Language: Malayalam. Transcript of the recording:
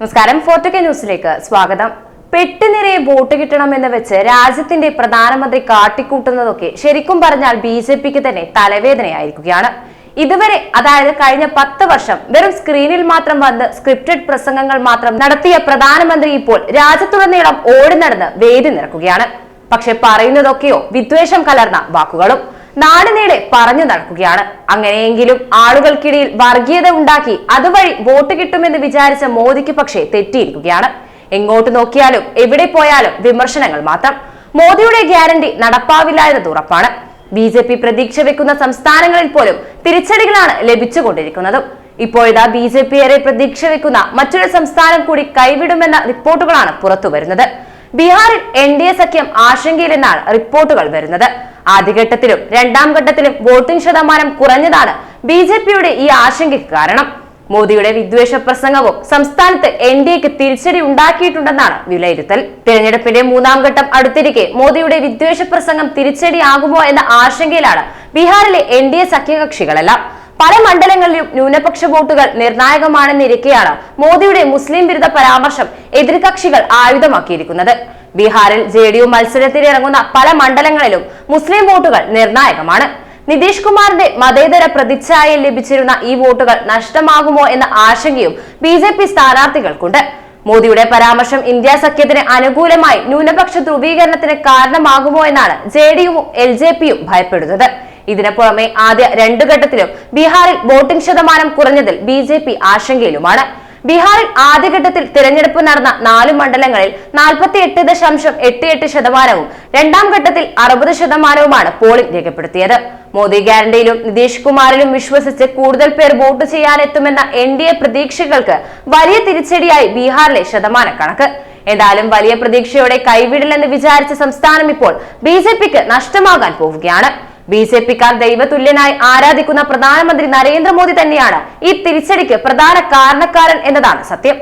നമസ്കാരം. ഫോർട്ടുകെ ന്യൂസിലേക്ക് സ്വാഗതം. പെട്ടുനിരയെ വോട്ട് കിട്ടണമെന്ന് വെച്ച് രാജ്യത്തിന്റെ പ്രധാനമന്ത്രി കാട്ടിക്കൂട്ടുന്നതൊക്കെ ശരിക്കും പറഞ്ഞാൽ ബി ജെ പിക്ക് തന്നെ തലവേദനയായിരിക്കുകയാണ്. ഇതുവരെ അതായത് കഴിഞ്ഞ പത്ത് വർഷം വെറും സ്ക്രീനിൽ മാത്രം വന്ന് സ്ക്രിപ്റ്റഡ് പ്രസംഗങ്ങൾ മാത്രം നടത്തിയ പ്രധാനമന്ത്രി ഇപ്പോൾ രാജ്യത്തുടനീളം ഓടി നടന്ന് വേദി നിറക്കുകയാണ്. പക്ഷെ പറയുന്നതൊക്കെയോ വിദ്വേഷം കലർന്ന വാക്കുകളും. നാടുനീളെ പറഞ്ഞു നടക്കുകയാണ്. അങ്ങനെയെങ്കിലും ആളുകൾക്കിടയിൽ വർഗീയത ഉണ്ടാക്കി അതുവഴി വോട്ട് കിട്ടുമെന്ന് വിചാരിച്ച മോദിക്ക് പക്ഷേ തെറ്റിയിരിക്കുകയാണ്. എങ്ങോട്ട് നോക്കിയാലും എവിടെ പോയാലും വിമർശനങ്ങൾ മാത്രം. മോദിയുടെ ഗ്യാരണ്ടി നടപ്പാവില്ല എന്നത് ഉറപ്പാണ്. ബി ജെ പി പ്രതീക്ഷ വെക്കുന്ന സംസ്ഥാനങ്ങളിൽ പോലും തിരിച്ചടികളാണ് ലഭിച്ചുകൊണ്ടിരിക്കുന്നതും. ഇപ്പോഴിതാ ബി ജെ പി ഏറെ പ്രതീക്ഷ വെക്കുന്ന മറ്റൊരു സംസ്ഥാനം കൂടി കൈവിടുമെന്ന റിപ്പോർട്ടുകളാണ് പുറത്തുവരുന്നത്. ബീഹാറിൽ എൻ ഡി എ സഖ്യം ആശങ്കയിലെന്നാണ് റിപ്പോർട്ടുകൾ വരുന്നത്. ആദ്യഘട്ടത്തിലും രണ്ടാം ഘട്ടത്തിലും വോട്ടിംഗ് ശതമാനം കുറഞ്ഞതാണ് ബി ജെ പിയുടെ ഈ ആശങ്കയ്ക്ക് കാരണം. മോദിയുടെ വിദ്വേഷ പ്രസംഗവും സംസ്ഥാനത്ത് എൻ ഡി എക്ക് തിരിച്ചടി ഉണ്ടാക്കിയിട്ടുണ്ടെന്നാണ് വിലയിരുത്തൽ. തിരഞ്ഞെടുപ്പിന്റെ മൂന്നാം ഘട്ടം അടുത്തിരിക്കെ മോദിയുടെ വിദ്വേഷ പ്രസംഗം തിരിച്ചടിയാകുമോ എന്ന ആശങ്കയിലാണ് ബീഹാറിലെ എൻ ഡി എ സഖ്യകക്ഷികളെല്ലാം. പല മണ്ഡലങ്ങളിലും ന്യൂനപക്ഷ വോട്ടുകൾ നിർണായകമാണെന്നിരിക്കെയാണ് മോദിയുടെ മുസ്ലിം വിരുദ്ധ പരാമർശം എതിർകക്ഷികൾ ആയുധമാക്കിയിരിക്കുന്നത്. ബീഹാറിൽ ജെ ഡി യു മത്സരത്തിനിറങ്ങുന്ന പല മണ്ഡലങ്ങളിലും മുസ്ലിം വോട്ടുകൾ നിർണായകമാണ്. നിതീഷ് കുമാറിന്റെ മതേതര പ്രതിച്ഛായയിൽ ലഭിച്ചിരുന്ന ഈ വോട്ടുകൾ നഷ്ടമാകുമോ എന്ന ആശങ്കയും ബി ജെ പി സ്ഥാനാർത്ഥികൾക്കുണ്ട്. മോദിയുടെ പരാമർശം ഇന്ത്യ സഖ്യത്തിന് അനുകൂലമായി ന്യൂനപക്ഷ ധ്രുവീകരണത്തിന് കാരണമാകുമോ എന്നാണ് ജെ ഡി യുവും എൽ ജെ പിയും ഭയപ്പെടുന്നത്. ഇതിനു പുറമെ ആദ്യ രണ്ടു ഘട്ടത്തിലും ബീഹാറിൽ വോട്ടിംഗ് ശതമാനം കുറഞ്ഞതിൽ ബി ജെ പി ആശങ്കയിലുമാണ്. ബീഹാറിൽ ആദ്യഘട്ടത്തിൽ തിരഞ്ഞെടുപ്പ് നടന്ന നാല് മണ്ഡലങ്ങളിൽ നാൽപ്പത്തി എട്ട് ദശാംശം എട്ട് എട്ട് ശതമാനവും രണ്ടാം ഘട്ടത്തിൽ അറുപത് ശതമാനവുമാണ് പോളിംഗ് രേഖപ്പെടുത്തിയത്. മോദി ഗ്യാരണ്ടിയിലും നിതീഷ് കുമാറിലും വിശ്വസിച്ച് കൂടുതൽ പേർ വോട്ട് ചെയ്യാനെത്തുമെന്ന എൻ ഡി എ പ്രതീക്ഷകൾക്ക് വലിയ തിരിച്ചടിയായി ബീഹാറിലെ ശതമാന കണക്ക് എന്തായാലും വലിയ പ്രതീക്ഷയോടെ കൈവിടില്ലെന്ന് വിചാരിച്ച സംസ്ഥാനം ഇപ്പോൾ ബി ജെ പിക്ക് നഷ്ടമാകാൻ പോവുകയാണ്. ബി ജെ പിക്കാർ ദൈവതുല്യനായി ആരാധിക്കുന്ന പ്രധാനമന്ത്രി നരേന്ദ്രമോദി തന്നെയാണ് ഈ തിരിച്ചടിക്ക് പ്രധാന കാരണക്കാരൻ എന്നതാണ് സത്യം.